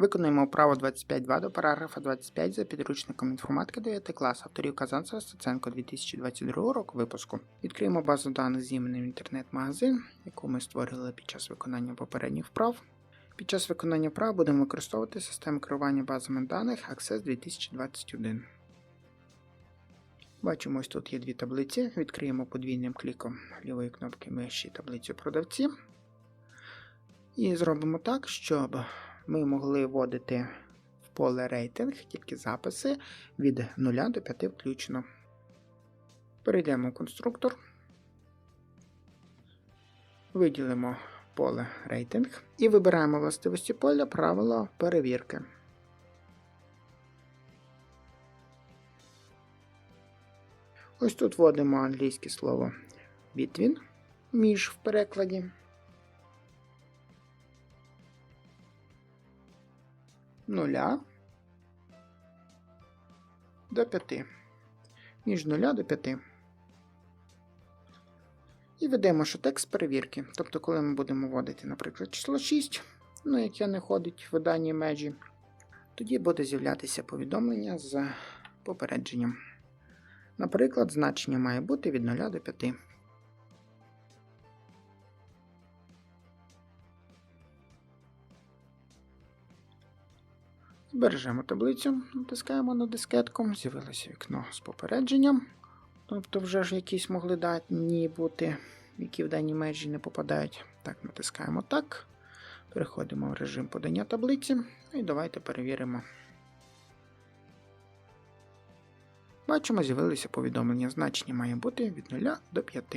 Виконуємо право 25.2 до параграфа 25 за підручником інформатики 9 клас авторів Казанцева Стеценко 2022 року випуску. Відкриємо базу даних з іменем інтернет-магазин, яку ми створили під час виконання попередніх вправ. Під час виконання прав будемо використовувати систему керування базами даних Access 2021. Бачимо, ось тут є дві таблиці. Відкриємо подвійним кліком лівої кнопки миші таблицю продавці. І зробимо так, щоб ми могли вводити в поле рейтинг тільки записи від 0 до 5 включно. Перейдемо в конструктор. Виділимо поле рейтинг і вибираємо властивості поля правила перевірки. Ось тут вводимо англійське слово between між в перекладі. Нуля до 5. Між 0 до 5. І ведемо, що текст перевірки. Тобто, коли ми будемо вводити, наприклад, число 6, ну, яке не ходить в даній межі, тоді буде з'являтися повідомлення з попередженням. Наприклад, значення має бути від 0 до 5. Збережемо таблицю, натискаємо на дискетку, з'явилося вікно з попередженням. Тобто вже ж якісь могли дані бути, які в дані межі не попадають. Так, натискаємо так. Переходимо в режим подання таблиці і давайте перевіримо. Бачимо, з'явилися повідомлення. Значення має бути від 0 до 5.